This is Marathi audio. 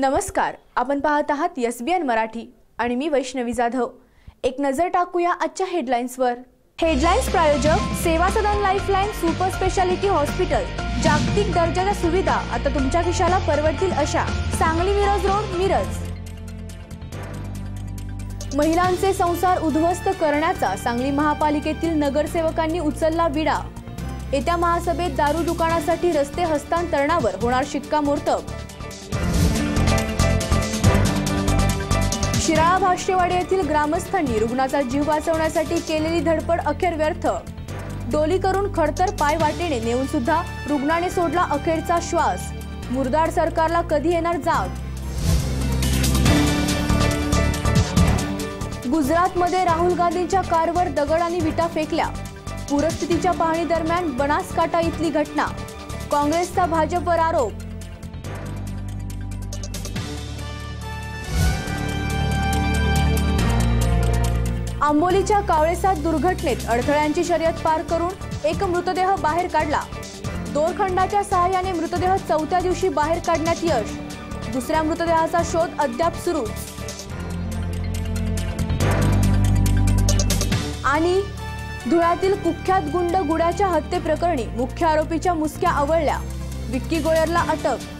नमस्कार आपण पाहत आहात एस बी एन मराठी आणि मी वैष्णवी जाधव. एक नजर टाकूया आजच्या हेडलाईन्सवर हेडलाईन्स प्रायोजक Seva Sadan lifeline super speciality hospital जागतिक दर्जाच्या सुविधा आता तुमच्या खिशाला परवडतील अशा. सांगली मिरज रोड मिरज. महिलांचे संसार उद्ध्वस्त करण्याचा सांगली महापालिकेतील नगरसेवकांनी उचलला विडा. येत्या महासभेत दारू दुकानासाठी रस्ते हस्तांतरणावर होणार शिक्कामोर्तब. शिराळा भाष्यवाडी येथील ग्रामस्थांनी रुग्णाचा जीव वाचवण्यासाठी केलेली धडपड अखेर व्यर्थ. डोली करून खडतर पाय वाटेने नेऊन सुद्धा रुग्णाने सोडला अखेरचा श्वास. मुरदाड सरकारला कधी येणार जाग? गुजरातमध्ये राहुल गांधींच्या कारवर दगड आणि विटा फेकल्या. पूरस्थितीच्या पाहणी दरम्यान इथली घटना. काँग्रेसचा भाजपवर आरोप. आंबोलीच्या कावळेसात दुर्घटनेत अडथळ्यांची शर्यत पार करून एक मृतदेह बाहेर काढला. दोरखंडाच्या सहाय्याने मृतदेह चौथ्या दिवशी बाहेर काढण्यात यश. दुसऱ्या मृतदेहाचा शोध अद्याप सुरू. आणि धुळ्यातील कुख्यात गुंड गुड्याच्या हत्येप्रकरणी मुख्य आरोपीच्या मुसक्या आवळल्या. विक्की गोयरला अटक.